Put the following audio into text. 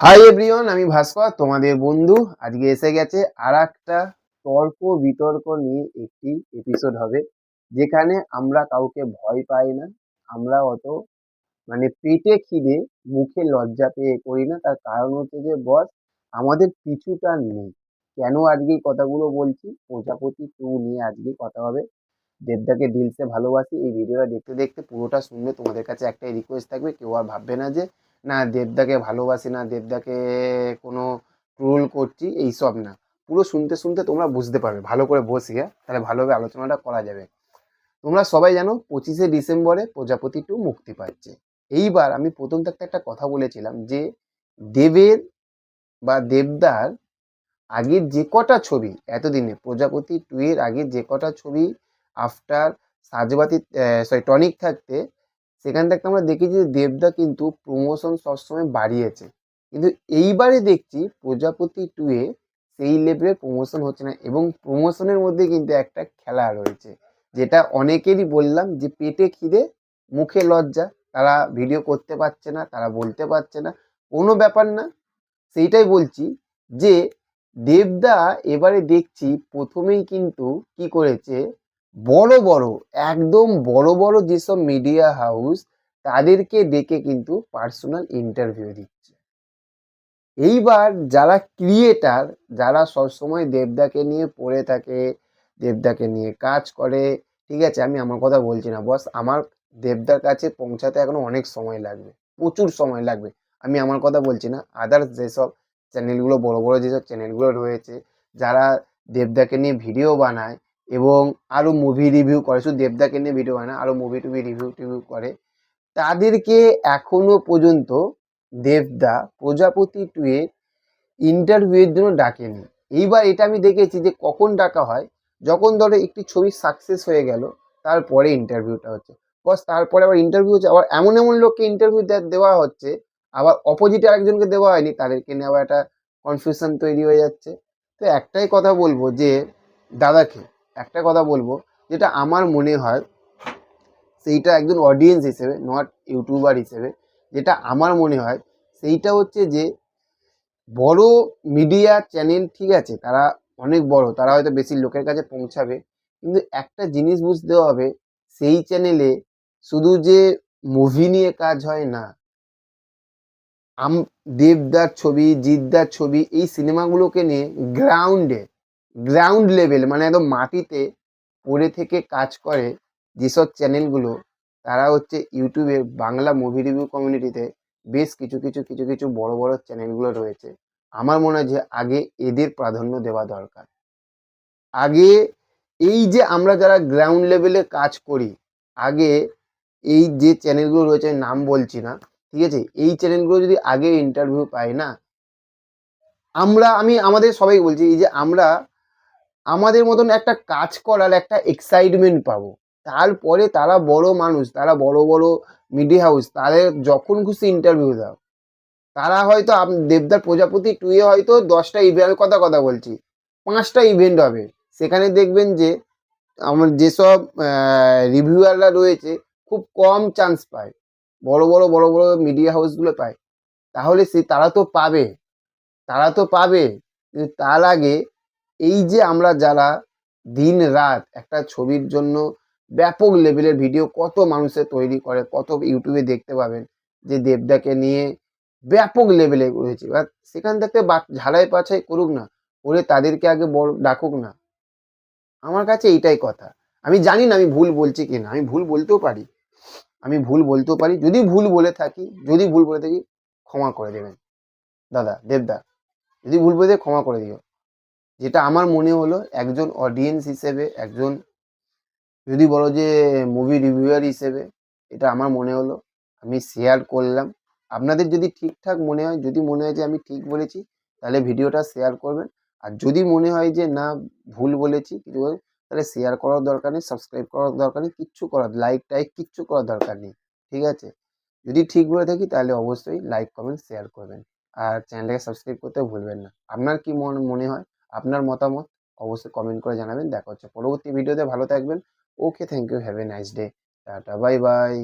Hi everyone আমি ভাস্কর, তোমাদের বন্ধু। আজকে এসে গেছে আর একটা তর্ক বিতর্ক নিয়ে একটি এপিসোড হবে, যেখানে আমরা কাউকে ভয় পাই না, আমরা অত মানে পেটে খিদে, মুখে লজ্জা পেয়ে করি না। তার কারণ হচ্ছে যে বস আমাদের পিছুটা নেই। কেন আজকে কথাগুলো বলছি? প্রজাপতি টু নিয়ে আজকে কথা হবে। দেবদাকে দিলসে ভালোবাসি। এই ভিডিওটা দেখতে দেখতে পুরোটা শুনলে তোমাদের কাছে একটাই রিকোয়েস্ট থাকবে, কেউ আর ভাববে না যে না দেবদাকে ভালোবাসি, না দেবদাকে কোনো ট্রোল করছি, এইসব না। পুরো শুনতে শুনতে তোমরা বুঝতে পারবে। ভালো করে বসিয়ে তাহলে ভালোভাবে আলোচনাটা করা যাবে। তোমরা সবাই জানো পঁচিশে ডিসেম্বরে প্রজাপতি টু মুক্তি পাচ্ছে। এইবার আমি প্রথম থাকতে একটা কথা বলেছিলাম যে দেবের বা দেবদার আগের যে কটা ছবি, এতদিনে প্রজাপতি টু এর আগের যে কটা ছবি আফটার সাজবাতি সরি টনিক থাকতে সেখান থেকে আমরা দেখেছি যে দেবদা কিন্তু প্রমোশন সবসময় বাড়িয়েছে। কিন্তু এইবারে দেখছি প্রজাপতি টু এ সেই লেভেলের প্রমোশন হচ্ছে না এবং প্রমোশনের মধ্যে কিন্তু একটা খেলা রয়েছে। যেটা অনেকেরই বললাম যে পেটে খিদে, মুখে লজ্জা, তারা ভিডিও করতে পারছে না, তারা বলতে পারছে না। কোনো ব্যাপার না, সেইটাই বলছি যে দেবদা এবারে দেখছি প্রথমেই কিন্তু কি করেছে বড় বড়, একদম বড় বড় যেসব মিডিয়া হাউস তাদেরকে ডেকে কিন্তু পার্সোনাল ইন্টারভিউ দিচ্ছে। এইবার যারা ক্রিয়েটার যারা সবসময় দেবদাকে নিয়ে পড়ে থাকে, দেবদাকে নিয়ে কাজ করে, ঠিক আছে, আমি আমার কথা বলছি না বস আমার দেবদার কাছে পৌঁছাতে এখনও অনেক সময় লাগবে, প্রচুর সময় লাগবে, আমি আমার কথা বলছি না আদার্স যেসব চ্যানেলগুলো বড় বড় যেসব চ্যানেলগুলো রয়েছে, যারা দেবদাকে নিয়ে ভিডিও বানায় এবং আরও মুভি রিভিউ করে। শুধু দেবদাকে নিয়ে ভিডিও বানায় আরও মুভি টুভি রিভিউ টিভিউ করে। তাদেরকে এখনও পর্যন্ত দেবদা প্রজাপতি টু এর ইন্টারভিউয়ের জন্য ডাকেনি। এইবার এটা আমি দেখেছি যে কখন ডাকা হয়, যখন ধরো একটি ছবি সাকসেস হয়ে গেল, তারপরে ইন্টারভিউটা হচ্ছে। বস তারপরে আবার ইন্টারভিউ হচ্ছে, আবার এমন এমন লোককে ইন্টারভিউ দেওয়া হচ্ছে, আবার অপোজিটে আরেকজনকে দেওয়া হয়নি, তাদেরকে নিয়ে আবার একটা কনফিউশন তৈরি হয়ে যাচ্ছে। তো একটাই কথা বলব যে, দাদাকে একটা কথা বলব, যেটা আমার মনে হয় সেইটা একজন অডিয়েন্স হিসেবে নট ইউটিউবার হিসেবে, যেটা আমার মনে হয় সেইটা হচ্ছে যে বড় মিডিয়া চ্যানেল ঠিক আছে, তারা অনেক বড়, তারা হয়তো বেশি লোকের কাছে পৌঁছাবে, কিন্তু একটা জিনিস বুঝতে হবে, সেই চ্যানেলে শুধু যে মুভি নিয়ে কাজ হয় না, আম, দেবদার ছবি জিদ্দার ছবি, এই সিনেমাগুলোকে নিয়ে গ্রাউন্ডে গ্রাউন্ড লেভেল মানে একদম মাটিতে পড়ে থেকে কাজ করে যেসব চ্যানেলগুলো তারা হচ্ছে ইউটিউবে বাংলা মুভি রিভিউ কমিউনিটিতে বেশ কিছু কিছু কিছু কিছু বড় বড় চ্যানেলগুলো রয়েছে। আমার মনে হয় যে আগে এদের প্রাধান্য দেওয়া দরকার। আগে এই যে আমরা যারা গ্রাউন্ড লেভেলে কাজ করি, আগে এই যে চ্যানেলগুলো রয়েছে নাম বলছি না, ঠিক আছে? এই চ্যানেলগুলো যদি আগে ইন্টারভিউ পাই না, আমরা, আমি, আমাদের সবাই বলছি, এই যে আমরা আমাদের মতন একটা কাজ করার একটা এক্সাইটমেন্ট পাবো। তারপরে তারা বড় মানুষ, তারা বড় বড় মিডিয়া হাউস তাদের যখন খুশি ইন্টারভিউ দাও। তারা হয়তো দেবদার প্রজাপতি টুয়ে হয়তো দশটা ইভেন্ট কথা কথা বলছি, পাঁচটা ইভেন্ট হবে। সেখানে দেখবেন যে, আমার যেসব রিভিউয়াররা রয়েছে, খুব কম চান্স পায়। বড় বড় বড় বড় মিডিয়া হাউসগুলো পায়। তাহলে সে, তারা তো পাবে। তারা তো পাবে। তার আগে এই যে আমরা যারা দিন রাত একটা ছবির জন্য ব্যাপক লেভেলের ভিডিও কত মানুষের তৈরি করে, কত ইউটিউবে দেখতে পাবেন, যে দেবদাকে নিয়ে ব্যাপক লেভেলে রয়েছে এবার সেখান থেকে ঝালাই পাছাই করুক না, করে তাদেরকে আগে বড় ডাকুক না। আমার কাছে এইটাই কথা। আমি জানি না আমি ভুল বলছি কিনা, আমি ভুল বলতেও পারি। আমি ভুল বলতেও পারি। যদি ভুল বলে থাকি, যদি ভুল বলে থাকি, ক্ষমা করে দেবেন। দাদা, দেবদা, যদি ভুল বলে ক্ষমা করে দিও। যেটা আমার মনে হলো একজন অডিয়েন্স হিসেবে, একজন যদি বলো যে মুভি রিভিউয়ার হিসেবে, এটা আমার মনে হলো, আমি শেয়ার করলাম। আপনাদের যদি ঠিকঠাক মনে হয়, যদি মনে হয় যে আমি ঠিক বলেছি, তাহলে ভিডিওটা শেয়ার করবেন। আর যদি মনে হয় যে না, ভুল বলেছি, কিছু তাহলে শেয়ার করার দরকার নেই সাবস্ক্রাইব করার দরকার নেই, কিচ্ছু করার লাইক টাইক কিচ্ছু করার দরকার নেই, ঠিক আছে? যদি ঠিক বলে থাকি, তাহলে অবশ্যই লাইক কমেন্ট শেয়ার করবেন। আর চ্যানেলটাকে সাবস্ক্রাইব করতে ভুলবেন না। আপনার কি মন, মনে হয়? আপনার মতামত অবশ্যই কমেন্ট করে জানাবেন। দেখা হচ্ছে পরবর্তী ভিডিওতে ভালো থাকবেন। Okay thank you have a nice day tata bye bye